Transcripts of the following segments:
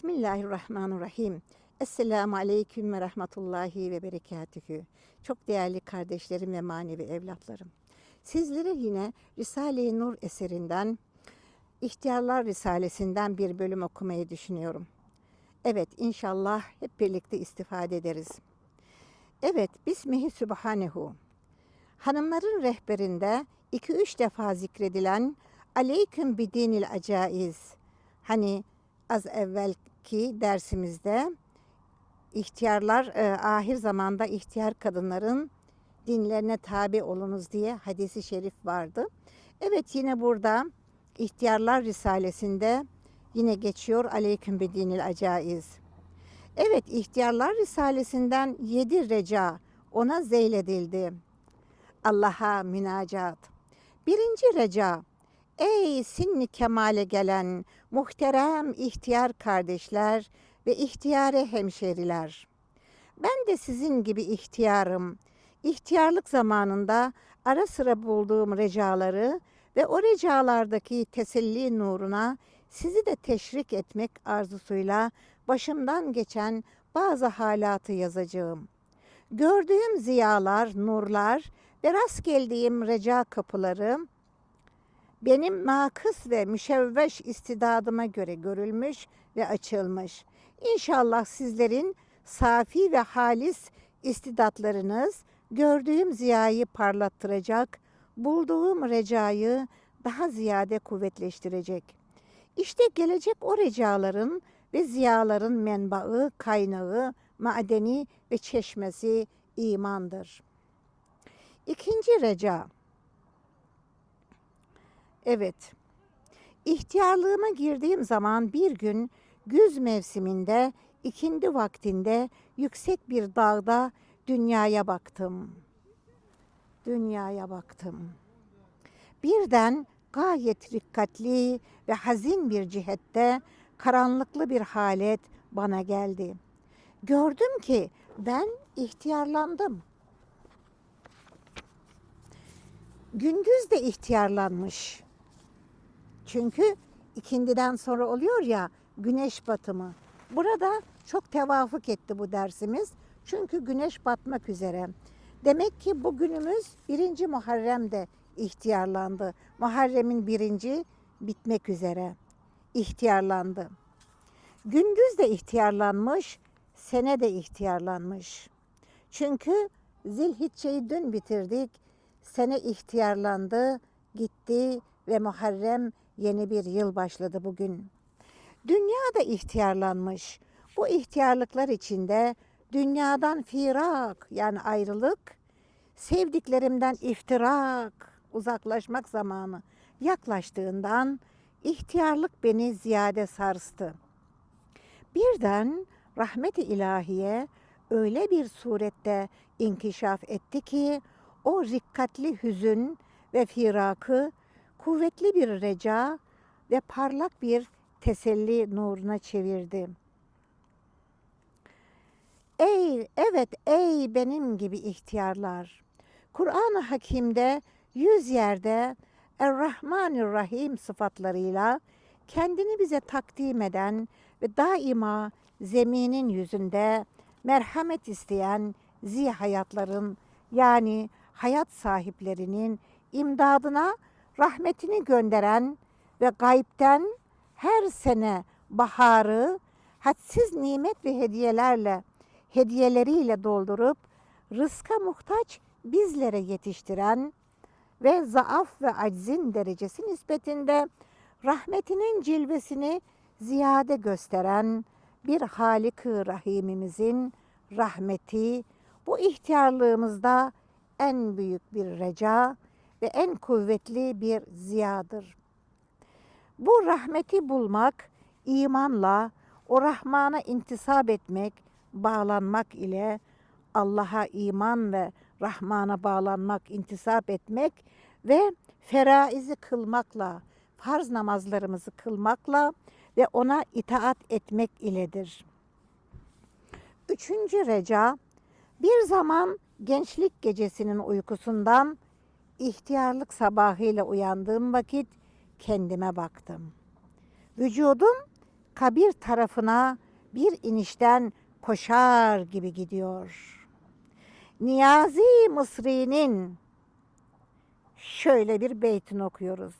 Bismillahirrahmanirrahim. Esselamu Aleyküm ve Rahmetullahi ve Berekatühü. Çok değerli kardeşlerim ve manevi evlatlarım. Sizlere yine Risale-i Nur eserinden, İhtiyarlar Risalesinden bir bölüm okumayı düşünüyorum. Evet inşallah hep birlikte istifade ederiz. Evet Bismihi Sübhanehu. Hanımların rehberinde iki üç defa zikredilen Aleyküm bidinil acaiz. Hani az evvelki dersimizde ihtiyarlar e, ahir zamanda ihtiyar kadınların dinlerine tabi olunuz diye hadisi şerif vardı. Evet yine burada ihtiyarlar risalesinde yine geçiyor aleyküm bedinil acaiz. Evet ihtiyarlar risalesinden yedi reca ona zeyledildi. Allah'a münacat. Birinci reca Ey sinni kemale gelen muhterem ihtiyar kardeşler ve ihtiyare hemşeriler. Ben de sizin gibi ihtiyarım. İhtiyarlık zamanında ara sıra bulduğum recaları ve o recalardaki teselli nuruna sizi de teşrik etmek arzusuyla başımdan geçen bazı halatı yazacağım. Gördüğüm ziyalar, nurlar ve rast geldiğim reca kapıları benim nakıs ve müşevveş istidadıma göre görülmüş ve açılmış. İnşallah sizlerin safi ve halis istidatlarınız gördüğüm ziyayı parlattıracak, bulduğum recayı daha ziyade kuvvetleştirecek. İşte gelecek o recaların ve ziyaların menbaı, kaynağı, madeni ve çeşmesi imandır. İkinci reca, Evet. İhtiyarlığıma girdiğim zaman bir gün güz mevsiminde ikindi vaktinde yüksek bir dağda dünyaya baktım. Dünyaya baktım. Birden gayet dikkatli ve hazin bir cihette karanlıklı bir halet bana geldi. Gördüm ki ben ihtiyarlandım. Gündüz de ihtiyarlanmış. Çünkü ikindiden sonra oluyor ya güneş batımı. Burada çok tevafuk etti bu dersimiz. Çünkü güneş batmak üzere. Demek ki bugünümüz birinci Muharrem'de ihtiyarlandı. Muharrem'in birinci bitmek üzere. İhtiyarlandı. Gündüz de ihtiyarlanmış, sene de ihtiyarlanmış. Çünkü Zilhicce'yi dün bitirdik. Sene ihtiyarlandı, gitti ve Muharrem yeni bir yıl başladı bugün. Dünya da ihtiyarlanmış. Bu ihtiyarlıklar içinde dünyadan firak yani ayrılık, sevdiklerimden iftirak, uzaklaşmak zamanı yaklaştığından ihtiyarlık beni ziyade sarstı. Birden rahmet-i ilahiye öyle bir surette inkişaf etti ki o rikkatli hüzün ve firakı kuvvetli bir reca ve parlak bir teselli nuruna çevirdi. Ey, evet ey benim gibi ihtiyarlar. Kur'an-ı Hakim'de yüz yerde Er-Rahmanir-Rahim sıfatlarıyla kendini bize takdim eden ve daima zeminin yüzünde merhamet isteyen zihayatların yani hayat sahiplerinin imdadına rahmetini gönderen ve gaybden her sene baharı hadsiz nimet ve hediyelerle hediyeleriyle doldurup rızka muhtaç bizlere yetiştiren ve zaaf ve aczin derecesi nispetinde rahmetinin cilvesini ziyade gösteren bir Halik-ı Rahimimizin rahmeti bu ihtiyarlığımızda en büyük bir reca ve en kuvvetli bir ziyadır. Bu rahmeti bulmak imanla o Rahman'a intisap etmek, bağlanmak ile Allah'a iman ve Rahman'a bağlanmak, intisap etmek ve feraizi kılmakla, farz namazlarımızı kılmakla ve ona itaat etmek iledir. Üçüncü reca, bir zaman gençlik gecesinin uykusundan ihtiyarlık sabahıyla uyandığım vakit kendime baktım. Vücudum kabir tarafına bir inişten koşar gibi gidiyor. Niyazi Mısri'nin şöyle bir beytini okuyoruz.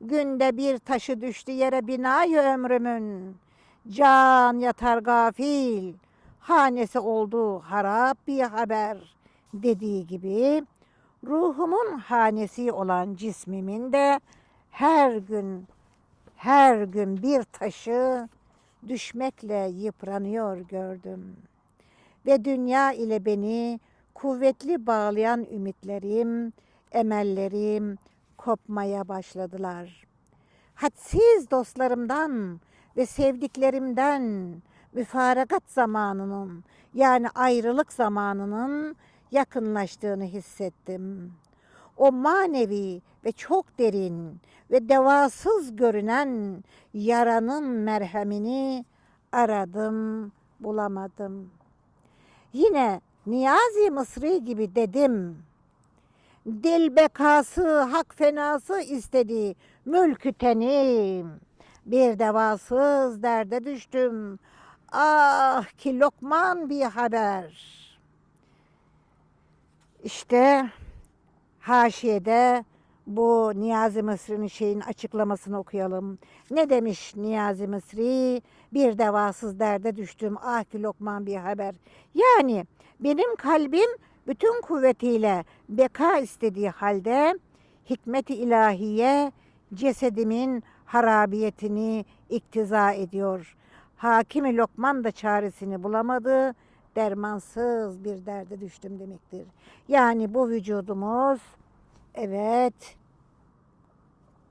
Günde bir taşı düştü yere binayı ömrümün. Can yatar gafil, hanesi oldu harap bir haber dediği gibi ruhumun hanesi olan cismimin de her gün her gün bir taşı düşmekle yıpranıyor gördüm. Ve dünya ile beni kuvvetli bağlayan ümitlerim, emellerim kopmaya başladılar. Hadsiz dostlarımdan ve sevdiklerimden müfarakat zamanının yani ayrılık zamanının yakınlaştığını hissettim. O manevi ve çok derin ve devasız görünen yaranın merhemini aradım, bulamadım. Yine Niyazi Mısri gibi dedim. Dil bekası, hak fenası istedi, mülkü tenim. Bir devasız derde düştüm. Ah ki lokman bir haber. İşte haşiyede bu Niyazi Mısri'nin şeyin açıklamasını okuyalım. Ne demiş Niyazi Mısri? Bir devasız derde düştüm. Ah ki lokman bir haber. Yani benim kalbim bütün kuvvetiyle beka istediği halde hikmet-i ilahiye cesedimin harabiyetini iktiza ediyor. Hakimi Lokman da çaresini bulamadı. Dermansız bir derde düştüm demektir. Yani bu vücudumuz evet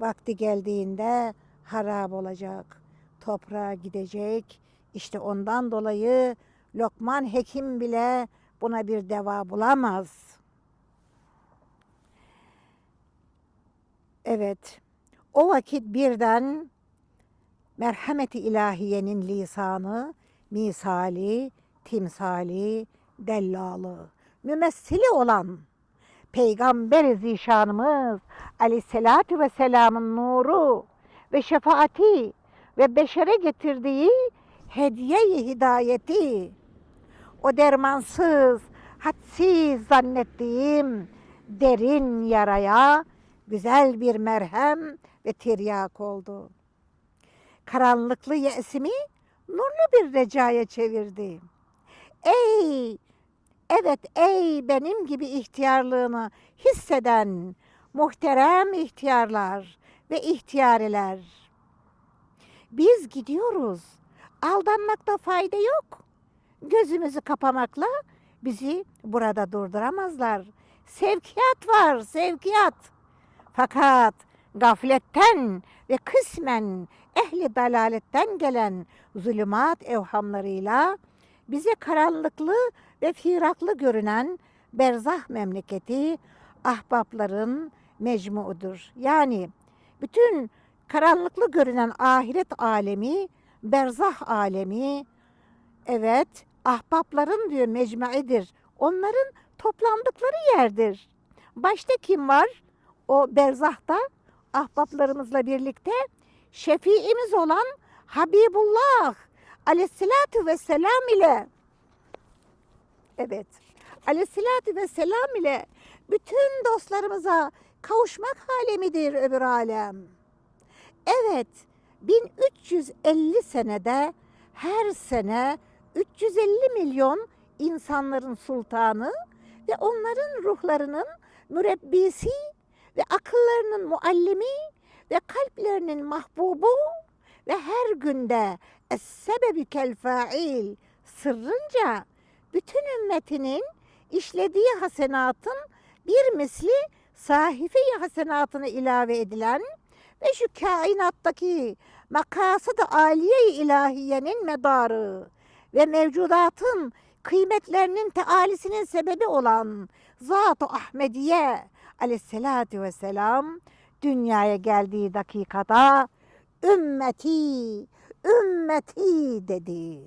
vakti geldiğinde harap olacak. Toprağa gidecek. İşte ondan dolayı Lokman hekim bile buna bir deva bulamaz. Evet. O vakit birden merhameti ilahiyenin lisanı, misali, timsali, dellalı, mümessili olan Peygamber-i Zişanımız aleyhissalatü vesselamın nuru ve şefaati ve beşere getirdiği hediye-i hidayeti o dermansız, hadsiz zannettiğim derin yaraya güzel bir merhem ve tiryak oldu. Karanlıklı yesimi nurlu bir recaya çevirdi. Ey, evet ey benim gibi ihtiyarlığını hisseden muhterem ihtiyarlar ve ihtiyariler. Biz gidiyoruz. Aldanmakta fayda yok. Gözümüzü kapamakla bizi burada durduramazlar. Sevkiyat var, sevkiyat. Fakat gafletten ve kısmen ehli dalaletten gelen zulümat evhamlarıyla bize karanlıklı ve firaklı görünen berzah memleketi ahbapların mecmuudur. Yani bütün karanlıklı görünen ahiret alemi, berzah alemi, evet ahbapların diyor mecmuidir. Onların toplandıkları yerdir. Başta kim var? O berzahta ahbaplarımızla birlikte şefiimiz olan Habibullah aleyhissalatü vesselam ile evet aleyhissalatü vesselam ile bütün dostlarımıza kavuşmak halemidir öbür alem. Evet 1350 senede her sene 350 milyon insanların sultanı ve onların ruhlarının mürebbisi ve akıllarının muallimi ve kalplerinin mahbubu ve her günde es-sebebi kel fail sırrınca bütün ümmetinin işlediği hasenatın bir misli sahife-i hasenatına ilave edilen ve şu kainattaki makasıd-ı aliye-i ilahiyenin medarı ve mevcudatın kıymetlerinin tealisinin sebebi olan Zat-ı Ahmediye aleyhissalatü vesselam dünyaya geldiği dakikada ümmeti, ümmeti dedi.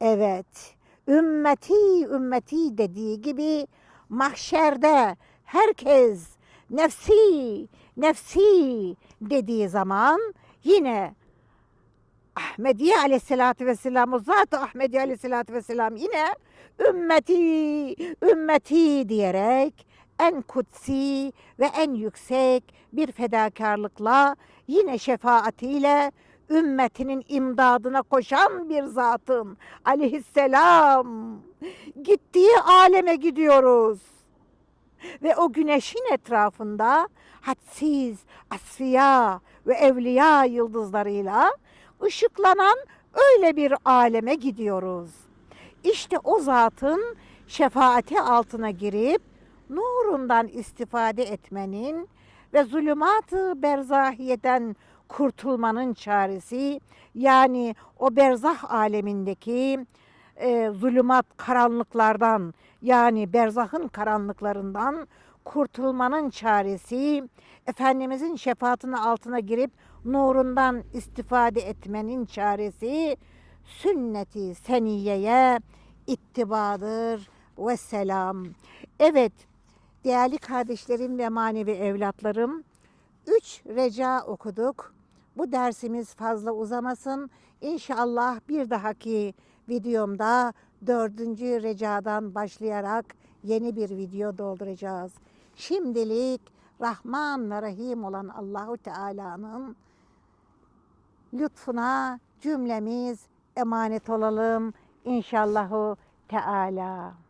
Evet, ümmeti, ümmeti dediği gibi mahşerde herkes nefsi, nefsi dediği zaman yine Ahmediye aleyhissalatü vesselam o zat Ahmediye aleyhissalatü vesselam yine ümmeti ümmeti diyerek en kutsi ve en yüksek bir fedakarlıkla yine şefaatiyle ümmetinin imdadına koşan bir zatın aleyhisselam gittiği aleme gidiyoruz. Ve o güneşin etrafında hadsiz, asfiya ve evliya yıldızlarıyla ışıklanan öyle bir aleme gidiyoruz. İşte o zatın şefaati altına girip nurundan istifade etmenin ve zulümat-ı berzahiyeden kurtulmanın çaresi yani o berzah alemindeki e, zulümat karanlıklardan yani berzahın karanlıklarından kurtulmanın çaresi Efendimizin şefaatinin altına girip nurundan istifade etmenin çaresi sünneti seniyeye ittibadır ve selam. Evet değerli kardeşlerim ve manevi evlatlarım üç reca okuduk. Bu dersimiz fazla uzamasın. İnşallah bir dahaki videomda dördüncü recadan başlayarak yeni bir video dolduracağız. Şimdilik Rahman ve Rahim olan Allahu Teala'nın lütfuna cümlemiz emanet olalım inşallahu Teala.